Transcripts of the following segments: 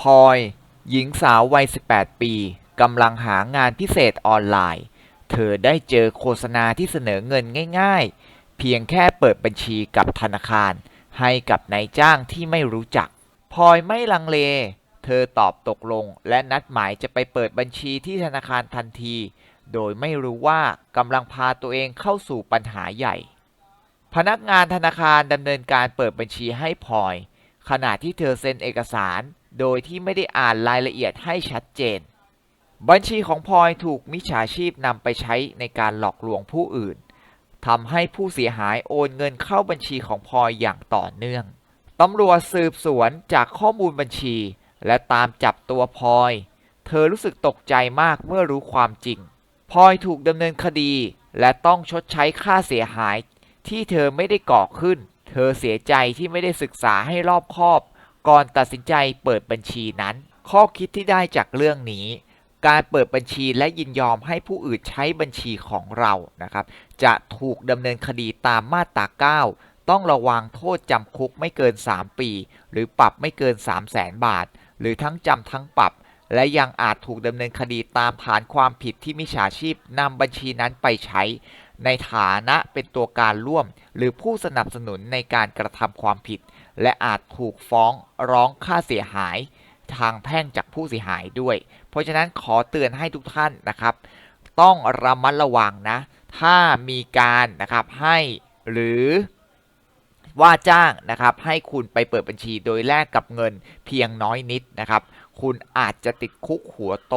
พลอย หญิงสาววัย 18 ปีกำลังหางานพิเศษออนไลน์ เธอได้เจอโฆษณาที่เสนอเงินง่าย ๆ เพียงแค่เปิดบัญชีกับธนาคาร ให้กับนายจ้างที่ไม่รู้จักพลอยไม่ลังเล เธอตอบตกลง และนัดหมายจะไปเปิดบัญชีที่ธนาคารทันที โดยไม่รู้ว่ากำลังพาตัวเองเข้าสู่ปัญหาใหญ่ พนักงานธนาคารดำเนินการเปิดบัญชีให้พลอย ขณะที่เธอเซ็นเอกสาร โดยที่ไม่ได้อ่านรายละเอียดให้ชัดเจน บัญชีของพลอยถูกมิจฉาชีพนำไปใช้ในการหลอกลวงผู้อื่นทำให้ผู้เสียหายโอนเงินเข้าบัญชีของพลอยอย่างต่อเนื่องตำรวจสืบสวนจากข้อมูลบัญชี และตามจับตัวพลอย เธอรู้สึกตกใจมากเมื่อรู้ความจริงพลอยถูกดำเนินคดี และต้องชดใช้ค่าเสียหาย ที่เธอไม่ได้ก่อขึ้น เธอเสียใจที่ไม่ได้ศึกษาให้รอบคอบ ก่อนตัดสินใจเปิดบัญชีนั้น ข้อคิดที่ได้จากเรื่องนี้ การเปิดบัญชีและยินยอมให้ผู้อื่นใช้บัญชีของเรานะครับ จะถูกดำเนินคดีตามมาตรา 9 ต้องระวังโทษจำคุกไม่เกิน 3 ปี หรือปรับไม่เกิน 3 0 0แสนบาท หรือทั้งจำทั้งปรับ และยังอาจถูกดำเนินคดีตามฐานความผิดที่มิจฉาชีพนำบัญชีนั้นไปใช้ ในฐานะเป็นตัวการร่วม หรือผู้สนับสนุนในการกระทำความผิด และอาจถูกฟ้องร้องค่าเสียหาย ทางแพ่งจากผู้เสียหายด้วย เพราะฉะนั้นขอเตือนให้ทุกท่านนะครับ ต้องระมัดระวังนะ ถ้ามีการนะครับให้หรือว่าจ้างนะครับให้คุณไปเปิดบัญชีโดยแลกกับเงินเพียงน้อยนิดนะครับ คุณอาจจะติดคุกหัวโต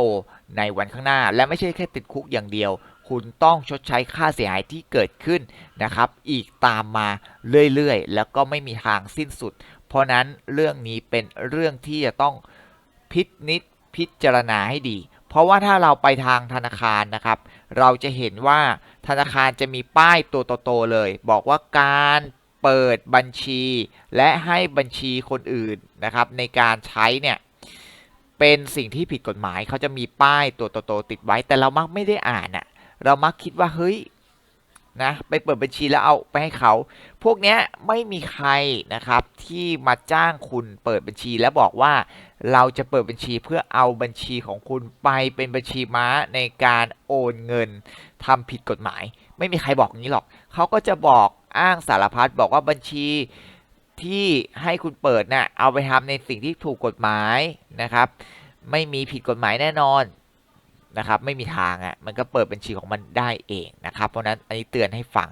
ในวันข้างหน้า และไม่ใช่แค่ติดคุกอย่างเดียว คุณต้องชดใช้ค่าเสียหายที่เกิดขึ้นนะครับ อีกตามมาเรื่อยๆ แล้วก็ไม่มีทางสิ้นสุด เพราะนั้นเรื่องนี้เป็นเรื่องที่จะต้องพินิจพิจารณาให้ดี เพราะว่าถ้าเราไปทางธนาคารนะครับ เราจะเห็นว่าธนาคารจะมีป้ายตัวโตๆเลย บอกว่าการเปิดบัญชี และให้บัญชีคนอื่นนะครับ ในการใช้เนี่ยเป็นสิ่งที่ผิดกฎหมายเขาจะมีป้ายตัวโตๆติดไว้แต่เรามักไม่ได้อ่านอะ เรามักคิดว่าเฮ้ยนะไปเปิดบัญชีแล้วเอาไปให้เขา พวกเนี้ยไม่มีใครนะครับที่มาจ้างคุณเปิดบัญชีแล้วบอกว่าเราจะเปิดบัญชีเพื่อเอาบัญชีของคุณไปเป็นบัญชีม้าในการโอนเงินทำผิดกฎหมาย ไม่มีใครบอกอย่างนี้หรอกเขาก็จะบอกอ้างสารพัดบอกว่าบัญชีที่ให้คุณเปิดน่ะเอาไปทำในสิ่งที่ถูกกฎหมายนะครับ ไม่มีผิดกฎหมายแน่นอน นะครับไม่มีทางอะ่ะมันก็เปิดบัญชีของมันได้เองนะครับเพราะฉะนั้นอันนี้เตือนให้ฟัง